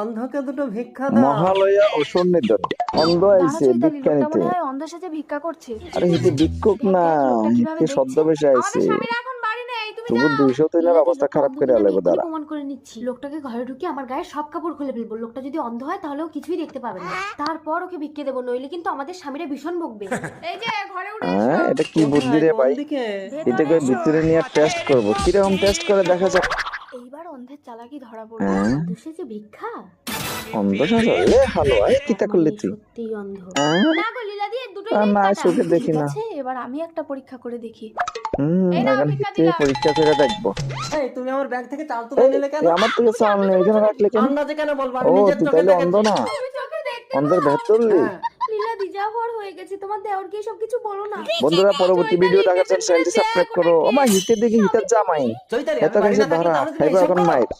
অন্ধকে দুটো ভিক্ষা দাও। মহালয়া অসন্নিধন অন্ধ আইছে ভিক্ষা নিতে। অন্ধের সাথে ভিক্ষা করছে। আরে হিতে ভিক্ষুক না আইছে। তবু দুইশো তিনের অবস্থা খারাপ করে দাঁড়া। প্রমাণ করে নিচ্ছি। লোকটাকে ঘরে ঢুকে আমার গায়ে সব কাপড় খুলে ফেলব। লোকটা যদি অন্ধ হয় তাহলে ও কিছুই দেখতে পাবে না। তারপর ওকে ভিক্ষে দেবো নইলে কিন্তু আমাদের স্বামীরা ভীষণ বকবে। এই যে ঘরে উঠে হ্যাঁ এটা কি বুদ্ধি রে ভাই? এটাকে ভিতরে নিয়ে টেস্ট করব। কীরকম টেস্ট করে দেখা যাক। এইবার অন্ধের চালাকি ধরা পড়বে। হ্যাঁ। দুষে যে ভিক্ষা? অন্ধ করলি তুই? সত্যি অন্ধ। হ্যাঁ? না গো লীলা দিয়ে দুটোই না। চোখে দেখি না। এবার আমি একটা পরীক্ষা করে দেখি। হুম এখন হিতে পরীক্ষা করে দেখব। এই তুমি আমার ব্যাগ থেকে চাল তুলে নিলে কেন? আমার থেকে চাল নেই এখানে রাখলে কেন? আন্দাজে কেন বলব? নিজের তুই চোখে তাহলে অন্ধ না? আমি চোখে দেখতে অন্ধের ভেতরলি হ্যাঁ। হওয়ার হয়ে গেছে তোমার দেওরকে সব কিছু বলো না বন্ধুরা পরবর্তী ভিডিও দেখার জন্য চ্যানেলটি সাবস্ক্রাইব করো আমার হিতে দেখি হিতার জামাই চৈতালি এত কাছে ধরা এখন? মায়ের